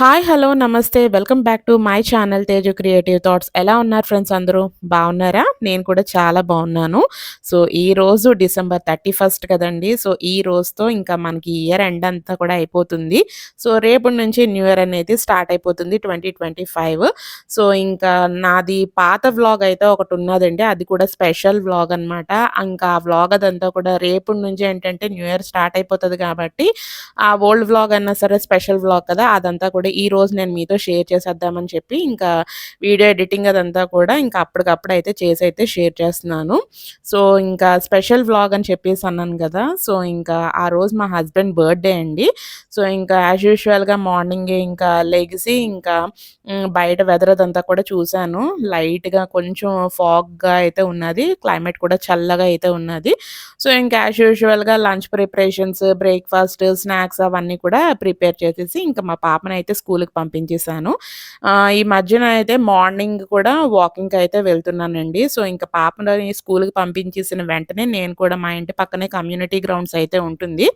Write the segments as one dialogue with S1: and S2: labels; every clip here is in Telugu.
S1: హాయ్ హలో నమస్తే. Welcome back to my channel Teju creative thoughts. ఎలా ఉన్నారు ఫ్రెండ్స్ అందరూ? బాగున్నారా? నేను కూడా చాలా బాగున్నాను. సో ఈ రోజు డిసెంబర్ థర్టీ ఫస్ట్ కదండి. సో ఈ రోజుతో ఇంకా మనకి ఇయర్ ఎండ్ అంతా కూడా అయిపోతుంది. సో రేపటి నుంచి న్యూ ఇయర్ అనేది స్టార్ట్ అయిపోతుంది ట్వంటీ ట్వంటీ ఫైవ్. సో ఇంకా నాది పాత వ్లాగ్ అయితే ఒకటి ఉన్నదండి. అది కూడా స్పెషల్ వ్లాగ్ అనమాట ఇంకా ఆ వ్లాగ్ అదంతా కూడా రేపటి నుంచి ఏంటంటే న్యూ ఇయర్ స్టార్ట్ అయిపోతుంది కాబట్టి ఆ ఓల్డ్ వ్లాగ్ అన్నా సరే స్పెషల్ వ్లాగ్ కదా. అదంతా కూడా ఈ రోజు నేను మీతో షేర్ చేసేద్దామని చెప్పి ఇంకా వీడియో ఎడిటింగ్ అదంతా కూడా ఇంకా అప్పటికప్పుడు అయితే చేసి అయితే షేర్ చేస్తున్నాను. సో ఇంకా స్పెషల్ వ్లాగ్ అని చెప్పేసి అన్నాను కదా సో ఇంకా ఆ రోజు మా హస్బెండ్ బర్త్డే అండి. సో ఇంకా యాజ్ యూజువల్గా మార్నింగ్ ఇంకా లెగిసి ఇంకా బయట వెదర్ అదంతా కూడా చూశాను. లైట్గా కొంచెం ఫాగ్గా అయితే ఉన్నది క్లైమేట్ కూడా చల్లగా అయితే ఉన్నది. సో ఇంకా యాజ్ యూజువల్గా లంచ్ ప్రిపరేషన్స్ బ్రేక్ఫాస్ట్ స్నాక్స్ అవన్నీ కూడా ప్రిపేర్ చేసేసి ఇంకా మా పాపనైతే అయితే స్కూల్కి పంపించేశాను. ఈ మధ్యన అయితే మార్నింగ్ కూడా వాకింగ్కి అయితే వెళ్తున్నానండి. సో ఇంకా పాపని స్కూల్కి పంపించేసిన వెంటనే నేను కూడా మా ఇంటి పక్కనే కమ్యూనిటీ గ్రౌండ్స్ అయితే ఉంటుంది.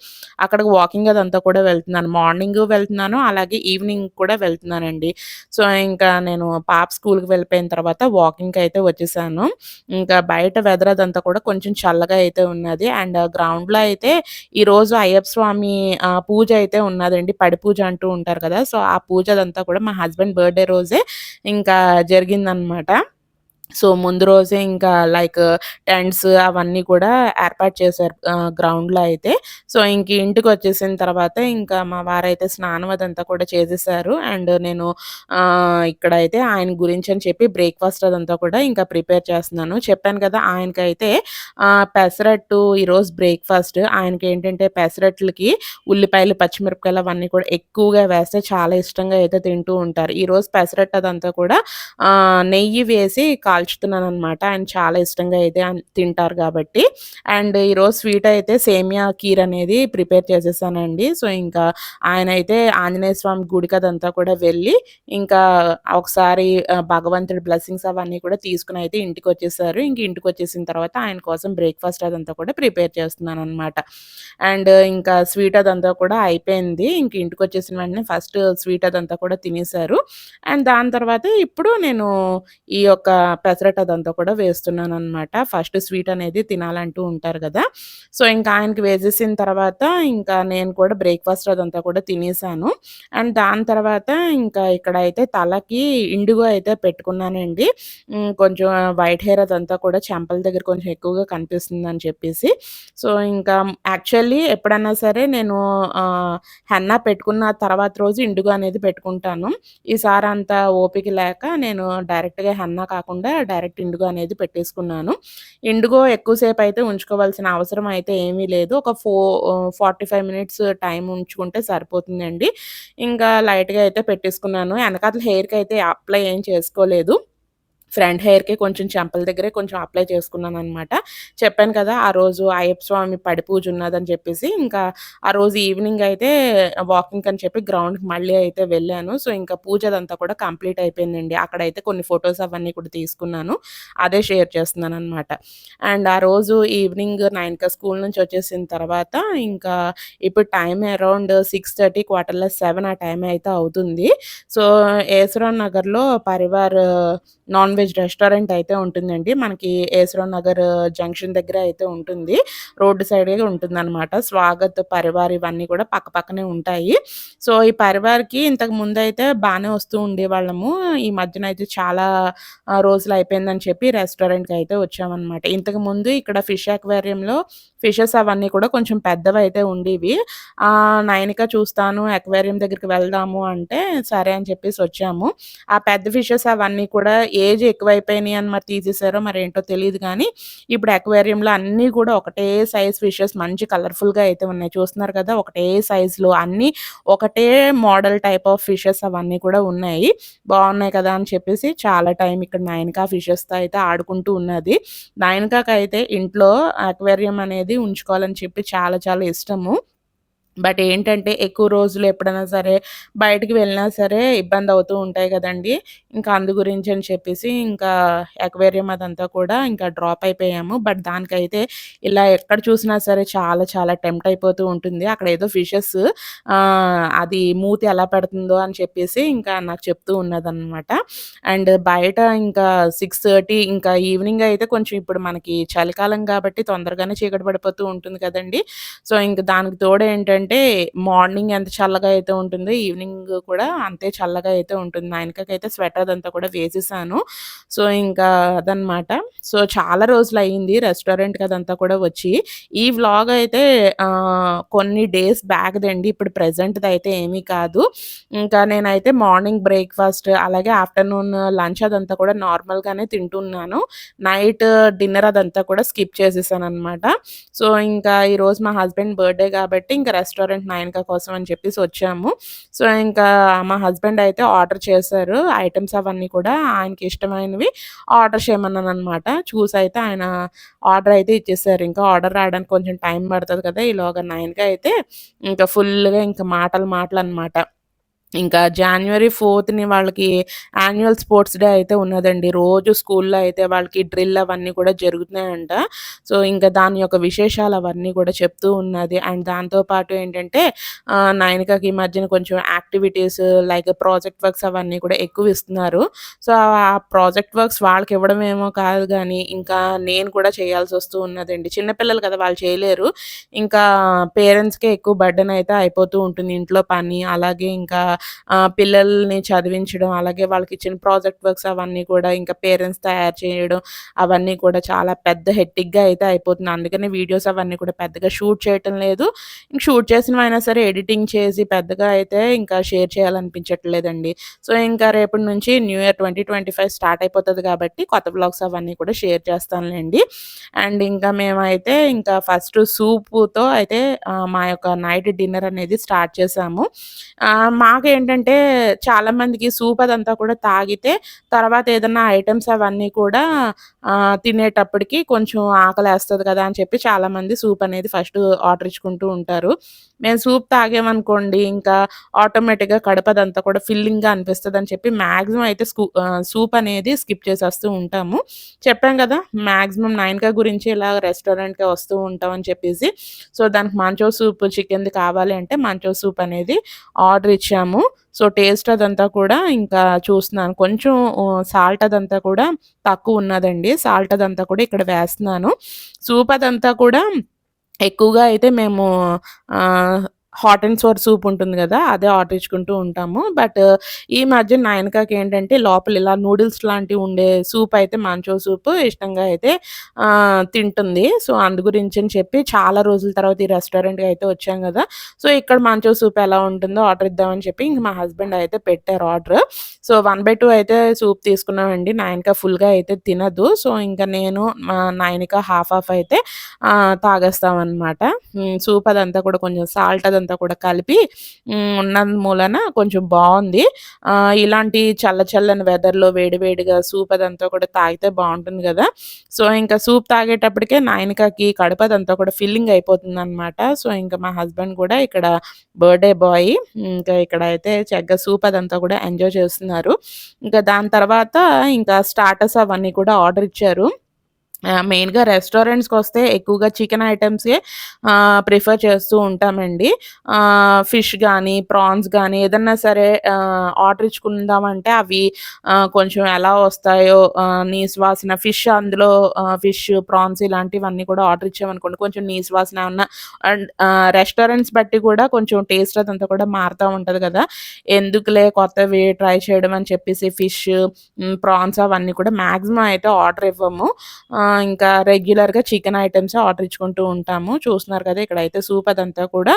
S1: అక్కడికి వాకింగ్ అదంతా కూడా వెళ్తున్నాను. మార్నింగ్ వెళ్తున్నాను అలాగే ఈవినింగ్ కూడా వెళ్తున్నానండి. సో ఇంకా నేను పాప స్కూల్కి వెళ్ళిపోయిన తర్వాత వాకింగ్కి అయితే వచ్చేసాను. ఇంకా బయట వెదర్ అదంతా కూడా కొంచెం చల్లగా అయితే ఉన్నది. అండ్ గ్రౌండ్లో అయితే ఈరోజు అయ్యప్ప స్వామి పూజ అయితే ఉన్నదండి. పడి పూజ అంటూ ఉంటారు కదా. సో ఆ పూజ అదంతా కూడా మా హస్బెండ్ బర్త్డే రోజే ఇంకా జరిగిందనమాట సో ముందు రోజే ఇంకా లైక్ టెంట్స్ అవన్నీ కూడా ఏర్పాటు చేశారు గ్రౌండ్లో అయితే. సో ఇంక ఇంటికి వచ్చేసిన తర్వాత ఇంకా మా వారైతే స్నానం అదంతా కూడా చేసేసారు. అండ్ నేను ఇక్కడ ఇక్కడైతే ఆయన గురించి అని చెప్పి బ్రేక్ఫాస్ట్ అదంతా కూడా ఇంకా ప్రిపేర్ చేస్తున్నాను. చెప్పాను కదా ఆయనకైతే పెసరట్టు ఈరోజు బ్రేక్ఫాస్ట్. ఆయనకి ఏంటంటే పెసరట్లకి ఉల్లిపాయలు పచ్చిమిరపకాయలు అవన్నీ కూడా ఎక్కువగా వేస్తే చాలా ఇష్టంగా అయితే తింటూ ఉంటారు. ఈరోజు పెసరట్టు అదంతా కూడా నెయ్యి వేసి కాల్చుతున్నాను అనమాట ఆయన చాలా ఇష్టంగా అయితే తింటారు కాబట్టి. అండ్ ఈరోజు స్వీట్ అయితే సేమియా కీర్ అనేది ప్రిపేర్ చేసేసానండి. సో ఇంకా ఆయన అయితే ఆంజనేయ స్వామి గుడికి అదంతా కూడా వెళ్ళి ఇంకా ఒకసారి భగవంతుడి బ్లెస్సింగ్స్ అవన్నీ కూడా తీసుకుని అయితే ఇంటికి వచ్చేసారు. ఇంక ఇంటికి వచ్చేసిన తర్వాత ఆయన కోసం బ్రేక్ఫాస్ట్ అదంతా కూడా ప్రిపేర్ చేస్తున్నాను అనమాట అండ్ ఇంకా స్వీట్ అదంతా కూడా అయిపోయింది. ఇంక ఇంటికి వచ్చేసిన వెంటనే ఫస్ట్ స్వీట్ అదంతా కూడా తినేశారు అండ్ దాని తర్వాత ఇప్పుడు నేను ఈ యొక్క పెసరట్ అదంతా కూడా వేస్తున్నాను అనమాట ఫస్ట్ స్వీట్ అనేది తినాలంటూ ఉంటారు కదా. సో ఇంకా ఆయనకి వేసేసిన తర్వాత ఇంకా నేను కూడా బ్రేక్ఫాస్ట్ అదంతా కూడా తినేసాను. అండ్ దాని తర్వాత ఇంకా ఇక్కడ అయితే తలకి ఇండిగో అయితే పెట్టుకున్నానండి. కొంచెం వైట్ హెయిర్ అదంతా కూడా చెంపల దగ్గర కొంచెం ఎక్కువగా కనిపిస్తుంది అని చెప్పేసి. సో ఇంకా యాక్చువల్లీ ఎప్పుడన్నా సరే నేను హెన్నా పెట్టుకున్న తర్వాత రోజు ఇండిగో అనేది పెట్టుకుంటాను. ఈసారి అంత ఓపిక లేక నేను డైరెక్ట్‌గా హెన్నా కాకుండా డైరెక్ట్ ఇండుగో అనేది పెట్టేసుకున్నాను. ఇండుగో ఎక్కువసేపు అయితే ఉంచుకోవాల్సిన అవసరం అయితే ఏమీ లేదు. ఒక ఫో ఫార్టీ ఫైవ్ మినిట్స్ టైం ఉంచుకుంటే సరిపోతుందండి. ఇంకా లైట్‌గా అయితే పెట్టేసుకున్నాను. వెనకాతల హెయిర్‌కి అయితే అప్లై ఏం చేసుకోలేదు. ఫ్రంట్ హెయిర్‌కి కొంచెం చెంపల దగ్గరే కొంచెం అప్లై చేసుకున్నాను అనమాట చెప్పాను కదా! ఆ రోజు అయ్యప్ప స్వామి పడి పూజ ఉన్నదని చెప్పేసి, ఇంకా ఆ రోజు ఈవినింగ్ అయితే వాకింగ్ అని చెప్పి గ్రౌండ్‌కి మళ్ళీ అయితే వెళ్ళాను. సో, ఇంకా పూజ అదంతా కూడా కంప్లీట్ అయిపోయిందండి. అక్కడైతే కొన్ని ఫొటోస్ అవన్నీ కూడా తీసుకున్నాను. అదే షేర్ చేస్తున్నాను అనమాట అండ్ ఆ రోజు ఈవినింగ్ నైన్క స్కూల్ నుంచి వచ్చేసిన తర్వాత ఇంకా ఇప్పుడు టైం అరౌండ్ 6:30 క్వార్టర్‌లెస్ 7 ఆ టైం అయితే అవుతుంది. సో, ఏసరావు నగర్‌లో పరివార్ నాన్ వెజ్ రెస్టారెంట్ అయితే ఉంటుందండి. మనకి ఏసరావు నగర్ జంక్షన్ దగ్గర అయితే ఉంటుంది. రోడ్డు సైడ్ ఉంటుందన్నమాట స్వాగత్, పరివార్ ఇవన్నీ కూడా పక్క పక్కనే ఉంటాయి. సో, ఈ పరివార్‌కి ఇంతకు ముందు అయితే బాగానే వస్తూ ఉండేవాళ్ళము. ఈ మధ్యన అయితే చాలా రోజులు అయిపోయిందని చెప్పి రెస్టారెంట్‌కి అయితే వచ్చామనమాట. ఇంతకుముందు ఇక్కడ ఫిష్ అక్వేరియంలో ఫిషెస్ అవన్నీ కూడా కొంచెం పెద్దవి అయితే ఉండేవి. ఆహ్, నైనిక చూస్తాను అక్వేరియం దగ్గరికి వెళ్దాము అంటే, సరే అని చెప్పేసి వచ్చాము. ఆ పెద్ద ఫిషెస్ అవన్నీ కూడా ఏజ్ ఎక్కువైపోయినాయి అని మరి తీసేసారో ఏంటో తెలియదు కానీ ఇప్పుడు అక్వేరియంలో అన్నీ కూడా ఒకటే సైజ్ ఫిషెస్ మంచి కలర్‌ఫుల్‌గా అయితే ఉన్నాయి. చూస్తున్నారు కదా! ఒకటే సైజులో అన్నీ ఒకటే మోడల్ టైప్ ఆఫ్ ఫిషెస్ అవన్నీ కూడా ఉన్నాయి. బాగున్నాయి కదా! అని చెప్పేసి చాలా టైం ఇక్కడ నయనిక ఫిషెస్‌తో అయితే ఆడుకుంటూ ఉన్నది. నయనికకైతే ఇంట్లో అక్వేరియం అనేది ఉంచుకోవాలని చెప్పి చాలా చాలా ఇష్టము. బట్ ఏంటంటే ఎక్కువ రోజులు ఎప్పుడైనా సరే బయటికి వెళ్ళినా సరే ఇబ్బంది అవుతూ ఉంటాయి కదండీ! ఇంకా అందు గురించి అని చెప్పేసి ఇంకా ఎక్వేరియం అదంతా కూడా ఇంకా డ్రాప్ అయిపోయాము. బట్ దానికైతే ఇలా ఎక్కడ చూసినా సరే చాలా చాలా టెంప్ట్ అయిపోతూ ఉంటుంది. అక్కడ ఏదో ఫిషెస్ అది మూతి ఎలా పెడుతుందో అని చెప్పేసి ఇంకా నాకు చెప్తూ ఉన్నదనమాట. అండ్ బయట ఇంకా 6:30 ఇంకా ఈవినింగ్ అయితే కొంచెం ఇప్పుడు మనకి చలికాలం కాబట్టి తొందరగానే చీకటి పడిపోతూ ఉంటుంది కదండి సో, ఇంక దానికి తోడు ఏంటంటే మార్నింగ్ ఎంత చల్లగా అయితే ఉంటుందో ఈవినింగ్ కూడా అంతే చల్లగా అయితే ఉంటుంది. ఆయనకైతే స్వెటర్ అదంతా కూడా వేసేసాను. సో, ఇంకా అదనమాట. సో, చాలా రోజులు అయ్యింది రెస్టారెంట్‌కి అదంతా కూడా వచ్చి. ఈ వ్లాగ్ అయితే కొన్ని డేస్ బ్యాక్‌దండి. ఇప్పుడు ప్రెజెంట్‌దయితే ఏమీ కాదు. ఇంకా నేనైతే మార్నింగ్ బ్రేక్‌ఫాస్ట్ అలాగే ఆఫ్టర్‌నూన్ లంచ్ అదంతా కూడా నార్మల్‌గానే తింటున్నాను. నైట్ డిన్నర్ అదంతా కూడా స్కిప్ చేసేసాను అనమాట సో, ఇంకా ఈరోజు మా హస్బెండ్ బర్త్‌డే కాబట్టి ఇంకా రెస్టారెంట్ నాయనక కోసం అని చెప్పేసి వచ్చాము. సో, ఇంకా మా హస్బెండ్ అయితే ఆర్డర్ చేశారు. ఐటమ్స్ అవన్నీ కూడా ఆయనకి ఇష్టమైనవి ఆర్డర్ చేయమన్నాననమాట. అయితే ఆయన ఆర్డర్ అయితే ఇచ్చేసారు. ఇంకా ఆర్డర్ రావడానికి కొంచెం టైం పడుతుంది కదా! ఈలోగా నయనిక అయితే ఇంకా ఫుల్‌గా ఇంకా మాటలు మాటలు అనమాట ఇంకా జనవరి ఫోర్త్ని వాళ్ళకి యాన్యువల్ స్పోర్ట్స్ డే అయితే ఉన్నదండి. రోజు స్కూల్లో అయితే వాళ్ళకి డ్రిల్ అవన్నీ కూడా జరుగుతున్నాయంట. సో, ఇంకా దాని యొక్క విశేషాలు అవన్నీ కూడా చెప్తూ ఉన్నది. అండ్ దాంతో పాటు ఏంటంటే ఆహ్, నయనికకి ఈ మధ్యన కొంచెం యాక్టివిటీస్ లైక్ ప్రాజెక్ట్ వర్క్స్ అవన్నీ కూడా ఎక్కువ ఇస్తున్నారు. సో, ఆ ప్రాజెక్ట్ వర్క్స్ వాళ్ళకి ఇవ్వడమేమో కాదు కానీ ఇంకా నేను కూడా చేయాల్సి వస్తూ ఉన్నదండి. చిన్నపిల్లలు కదా! వాళ్ళు చేయలేరు. ఇంకా పేరెంట్స్‌కే ఎక్కువ బర్డెన్ అయితే అయిపోతూ ఉంటుంది. ఇంట్లో పని అలాగే ఇంకా పిల్లల్ని చదివించడం, అలాగే వాళ్ళకి ఇచ్చిన ప్రాజెక్ట్ వర్క్స్ అవన్నీ కూడా ఇంకా పేరెంట్స్ తయారు చేయడం, అవన్నీ కూడా చాలా పెద్ద హెట్టిక్గా అయితే అయిపోతుంది. అందుకనే వీడియోస్ అవన్నీ కూడా పెద్దగా షూట్ చేయటం లేదు. ఇంక షూట్ చేసినవైనా సరే ఎడిటింగ్ చేసి పెద్దగా అయితే ఇంకా షేర్ చేయాలనిపించట్లేదండి. సో, ఇంకా రేపటి నుంచి న్యూ ఇయర్ 2025 స్టార్ట్ అయిపోతుంది కాబట్టి కొత్త బ్లాగ్స్ అవన్నీ కూడా షేర్ చేస్తానులేండి అండ్ ఇంకా మేమైతే ఇంకా ఫస్ట్ సూపుతో అయితే మా యొక్క నైట్ డిన్నర్ అనేది స్టార్ట్ చేసాము మాకు ఏంటంటే చాలామందికి సూప్ అదంతా కూడా తాగితే తర్వాత ఏదైనా ఐటమ్స్ అవన్నీ కూడా తినేటప్పటికి కొంచెం ఆకలేస్తది కదా! అని చెప్పి చాలామంది సూప్ అనేది ఫస్ట్ ఆర్డర్ ఇచ్చుకుంటూ ఉంటారు. మేము సూప్ తాగామనుకోండి ఇంకా ఆటోమేటిక్‌గా కడపదంతా కూడా ఫిల్లింగ్‌గా అనిపిస్తుంది అని చెప్పి మ్యాక్సిమం అయితే స్కూ సూప్ అనేది స్కిప్ చేసేస్తూ ఉంటాము. చెప్పాం కదా! మాక్సిమం నైన్కా గురించి ఇలా రెస్టారెంట్కి వస్తూ ఉంటాం అని చెప్పేసి. సో, దానికి మంచో సూప్ చికెన్‌ది కావాలి అంటే మంచో సూప్ అనేది ఆర్డర్ ఇచ్చాము. సో, టేస్ట్ అదంతా కూడా ఇంకా చూస్తున్నాను. కొంచెం సాల్ట్ అదంతా కూడా తక్కువ ఉన్నదండి సాల్ట్ అదంతా కూడా ఇక్కడ వేస్తున్నాను. సూప్ అదంతా కూడా ఎక్కువగా అయితే మేము హాట్ అండ్ సోర్ సూప్ ఉంటుంది కదా అదే ఆర్డర్ ఇచ్చుకుంటూ ఉంటాము. బట్ ఈ మధ్య నాయనకాకి ఏంటంటే లోపల ఇలా నూడిల్స్ లాంటివి ఉండే సూప్ అయితే మంచో సూప్ ఇష్టంగా అయితే తింటుంది. సో, అందు అని చెప్పి చాలా రోజుల తర్వాత ఈ రెస్టారెంట్‌కి అయితే వచ్చాం కదా సో, ఇక్కడ మంచో సూప్ ఎలా ఉంటుందో ఆర్డర్ ఇద్దామని చెప్పి ఇంక మా హస్బెండ్ అయితే పెట్టారు ఆర్డర్. సో, 1/2 అయితే సూప్ తీసుకున్నామండి. నాయనక ఫుల్‌గా అయితే తినదు. సో, ఇంకా నేను మా నాయనక హాఫ్ హాఫ్ అయితే తాగేస్తామన్నమాట సూప్ అదంతా కూడా కొంచెం సాల్ట్ అదంతా కూడా కలిపి హ్మ్. ఉన్నందు మూలన కొంచెం బాగుంది ఇలాంటి చల్ల చల్లని వెదర్‌లో వేడివేడిగా సూప్ అదంతా కూడా తాగితే బాగుంటుంది కదా సో, ఇంకా సూప్ తాగేటప్పటికే నయనికకి కడుపదంతా కూడా ఫిల్లింగ్ అయిపోతుంది అనమాట సో, ఇంకా మా హస్బెండ్ కూడా ఇక్కడ బర్త్‌డే బాయ్ ఇంకా ఇక్కడ అయితే చక్కగా సూప్ అదంతా కూడా ఎంజాయ్ చేస్తున్నారు. ఇంకా దాని తర్వాత ఇంకా స్టార్టర్స్ అవన్నీ కూడా ఆర్డర్ ఇచ్చారు. మెయిన్గా రెస్టారెంట్స్కి వస్తే ఎక్కువగా చికెన్ ఐటెమ్సే ప్రిఫర్ చేస్తూ ఉంటామండి. ఫిష్ కానీ ప్రాన్స్ కానీ ఏదన్నా సరే ఆర్డర్ ఇచ్చుకుందామంటే అవి కొంచెం ఎలా వస్తాయో ఆహ్, నీసు వాసన ఫిష్ అందులో ఫిష్, ప్రాన్స్ ఇలాంటివన్నీ కూడా ఆర్డర్ ఇచ్చామనుకోండి కొంచెం నీసు వాసన ఏమన్నా అండ్ రెస్టారెంట్స్ బట్టి కూడా కొంచెం టేస్ట్ అదంతా కూడా మారుతూ ఉంటుంది కదా ఎందుకులే కొత్తవి ట్రై చేయడం అని చెప్పేసి ఫిష్, ప్రాన్స్ అవన్నీ కూడా మాక్సిమం అయితే ఆర్డర్ ఇవ్వము. ఇంకా రెగ్యులర్‌గా చికెన్ ఐటమ్స్ ఆర్డర్ ఇచ్చుకుంటూ ఉంటాము. చూస్తున్నారు కదా! ఇక్కడైతే సూప్ అదంతా కూడా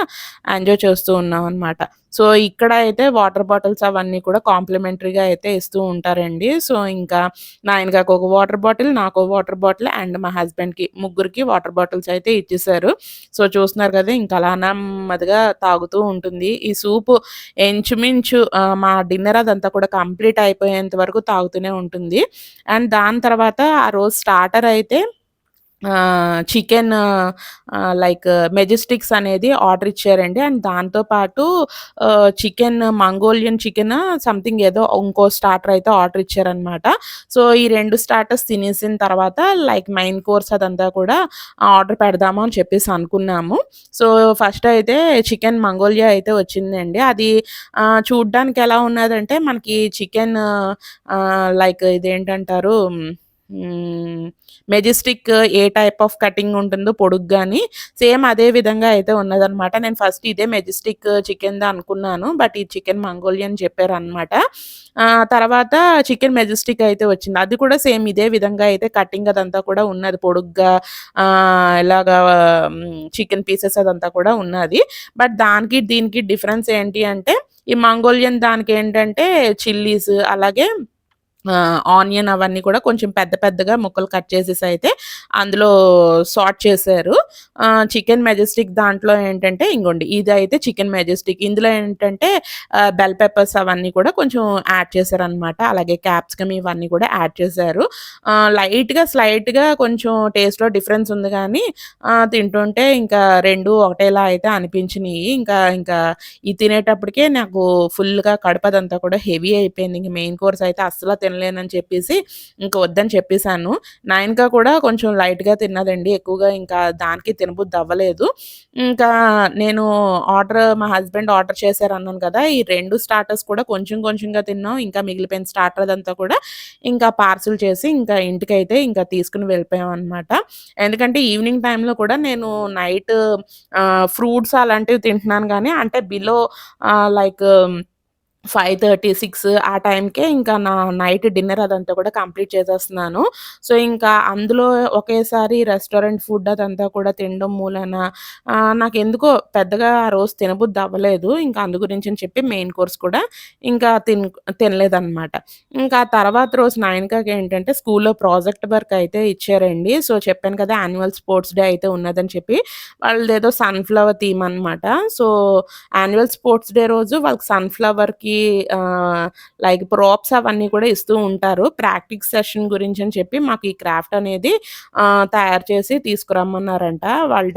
S1: ఎంజాయ్ చేస్తూ ఉన్నాం అనమాట సో, ఇక్కడ అయితే వాటర్ బాటిల్స్ అవన్నీ కూడా కాంప్లిమెంటరీగా అయితే ఇస్తూ ఉంటారండి. సో, ఇంకా నాయనగాకు ఒక వాటర్ బాటిల్, నాకు వాటర్ బాటిల్ అండ్ మా హస్బెండ్‌కి ముగ్గురికి వాటర్ బాటిల్స్ అయితే ఇచ్చేసారు. సో, చూస్తున్నారు కదా! ఇంకా అలా నెమ్మదిగా తాగుతూ ఉంటుంది. ఈ సూపు ఇంచుమించు మా డిన్నర్ అదంతా కూడా కంప్లీట్ అయిపోయేంత వరకు తాగుతూనే ఉంటుంది. అండ్ దాని తర్వాత ఆ రోజు స్టార్టర్ అయితే చికెన్ లైక్ మెజెస్టిక్స్ అనేది ఆర్డర్ ఇచ్చారండి. అండ్ దాంతో పాటు చికెన్ మంగోలియన్ చికెన్ సంథింగ్ ఏదో ఇంకో స్టార్టర్ అయితే ఆర్డర్ ఇచ్చారనమాట. సో, ఈ రెండు స్టార్టర్స్ తినేసిన తర్వాత లైక్ మెయిన్ కోర్స్ అదంతా కూడా ఆర్డర్ పెడదాము అని చెప్పేసి అనుకున్నాము. సో, ఫస్ట్ అయితే చికెన్ మంగోలియా అయితే వచ్చిందండి. అది చూడ్డానికి ఎలా ఉన్నదంటే మనకి చికెన్ లైక్ ఇదేంటంటారు మెజెస్టిక్ ఏ టైప్ ఆఫ్ కటింగ్ ఉంటుందో పొడుగ్గాని సేమ్ అదే విధంగా అయితే ఉన్నదనమాట. నేను ఫస్ట్ ఇదే మెజెస్టిక్ చికెన్‌దా అనుకున్నాను. బట్ ఈ చికెన్ మంగోలియన్ చెప్పారనమాట. తర్వాత చికెన్ మెజెస్టిక్ అయితే వచ్చింది. అది కూడా సేమ్ ఇదే విధంగా అయితే కటింగ్ అదంతా కూడా ఉన్నది పొడుగ్గా ఎలాగా ఇలాగా చికెన్ పీసెస్ అదంతా కూడా ఉన్నది. బట్ దానికి దీనికి డిఫరెన్స్ ఏంటి అంటే ఈ మంగోలియన్ దానికి ఏంటంటే చిల్లీస్ అలాగే ఆనియన్ అవన్నీ కూడా కొంచెం పెద్ద పెద్దగా ముక్కలు కట్ చేసేసి అయితే అందులో సార్ట్ చేశారు. చికెన్ మెజెస్టిక్ దాంట్లో ఏంటంటే ఇంగోండి అయితే చికెన్ మెజెస్టిక్. ఇందులో ఏంటంటే బెల్ పెప్పర్స్ అవన్నీ కూడా కొంచెం యాడ్ చేశారనమాట. అలాగే క్యాప్సికమ్ ఇవన్నీ కూడా యాడ్ చేశారు. లైట్‌గా స్లైట్‌గా కొంచెం టేస్ట్‌లో డిఫరెన్స్ ఉంది కానీ తింటుంటే ఇంకా రెండు ఒకటేలా అయితే అనిపించినాయి ఇంకా ఇంకా ఇది తినేటప్పటికే నాకు ఫుల్‌గా కడుపదంతా కూడా హెవీ అయిపోయింది. ఇంక మెయిన్ కోర్స్ అయితే అస్సల తినలేనని చెప్పేసి ఇంకా వద్దని చెప్పేసాను. నయనిక కూడా కొంచెం లైట్‌గా తిన్నదండి. ఎక్కువగా ఇంకా దానికి తినబుద్ధి అవ్వలేదు. ఇంకా నేను ఆర్డర్ మా హస్బెండ్ ఆర్డర్ చేశారన్నాను కదా! ఈ రెండు స్టార్టర్స్ కూడా కొంచెం కొంచెంగా తిన్నాం. ఇంకా మిగిలిపోయిన స్టార్టర్ అదంతా కూడా ఇంకా పార్సెల్ చేసి ఇంకా ఇంటికైతే ఇంకా తీసుకుని వెళ్ళిపోయాం అనమాట ఎందుకంటే ఈవినింగ్ టైంలో కూడా నేను నైట్ ఫ్రూట్స్ అలాంటివి తింటున్నాను కానీ అంటే below like five thirty six ఆ టైంకే ఇంకా నా నైట్ డిన్నర్ అదంతా కూడా కంప్లీట్ చేసేస్తున్నాను. సో, ఇంకా అందులో ఒకేసారి రెస్టారెంట్ ఫుడ్ అదంతా కూడా తినడం మూలన నాకు ఎందుకో పెద్దగా ఆ రోజు తినబుద్ధి అవ్వలేదు. ఇంకా అందు అని చెప్పి మెయిన్ కోర్స్ కూడా ఇంకా తిన్ తినలేదనమాట. ఇంకా తర్వాత రోజు నయనికకేంటంటే స్కూల్‌లో ప్రాజెక్ట్ వర్క్ అయితే ఇచ్చారండి. సో, చెప్పాను కదా! యాన్యువల్ స్పోర్ట్స్ డే అయితే ఉన్నదని చెప్పి. వాళ్ళదేదో సన్‌ఫ్లవర్ థీమ్ అనమాట. సో, యాన్యువల్ స్పోర్ట్స్ డే రోజు వాళ్ళకి సన్‌ఫ్లవర్‌కి లైక్ ప్రాప్స్ అవన్నీ కూడా ఇస్తూ ఉంటారు. ప్రాక్టీస్ సెషన్ గురించి అని చెప్పి మాకు ఈ క్రాఫ్ట్ అనేది తయారు చేసి తీసుకురమ్మన్నారంట. వాళ్ళ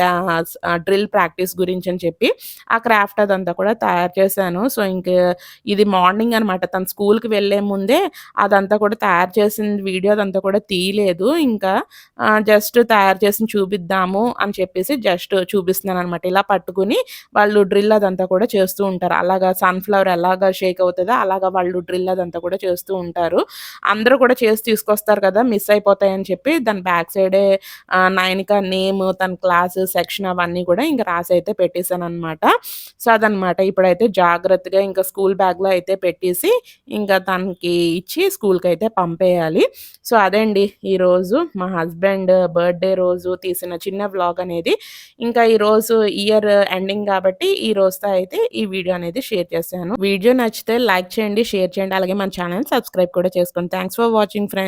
S1: డ్రిల్ ప్రాక్టీస్ గురించి అని చెప్పి. ఆ క్రాఫ్ట్ అదంతా కూడా తయారు చేశాను. సో, ఇంక ఇది మార్నింగ్ అనమాట. తన స్కూల్‌కి వెళ్ళే ముందే అదంతా కూడా తయారు చేసిన వీడియో అదంతా కూడా తీయలేదు. ఇంకా జస్ట్ తయారు చేసి చూపిద్దాము అని చెప్పేసి జస్ట్ చూపిస్తున్నాను అనమాట ఇలా పట్టుకొని వాళ్ళు డ్రిల్ అదంతా కూడా చేస్తూ ఉంటారు. అలాగా సన్‌ఫ్లవర్ ఎలాగా షేక్ అవుతదో అలాగా వాళ్ళు డ్రిల్ అదంతా కూడా చేస్తూ ఉంటారు. అందరూ కూడా చేసి తీసుకొస్తారు కదా! మిస్ అయిపోతాయని చెప్పి దాని బ్యాక్ సైడే ఆహ్, నేమ్, తన క్లాస్, సెక్షన్ అవన్నీ కూడా ఇంకా రాసి అయితే పెట్టేశాను అనమాట సో, అదనమాట. ఇప్పుడైతే జాగ్రత్తగా ఇంకా స్కూల్ బ్యాగ్‌లో అయితే పెట్టేసి ఇంకా తనకి ఇచ్చి స్కూల్‌కైతే పంపేయాలి. సో, అదండి ఈరోజు మా హస్బెండ్ బర్త్‌డే రోజు తీసిన చిన్న వ్లాగ్ అనేది. ఇంకా ఈరోజు ఇయర్ ఎండింగ్ కాబట్టి ఈ రోజుతో అయితే ఈ వీడియో అనేది షేర్ చేశాను. వీడియో నచ్చితే లైక్ చేయండి, షేర్ చేయండి. అలాగే మన ఛానల్ సబ్స్క్రైబ్ కూడా చేసుకోండి. Thanks for watching friends.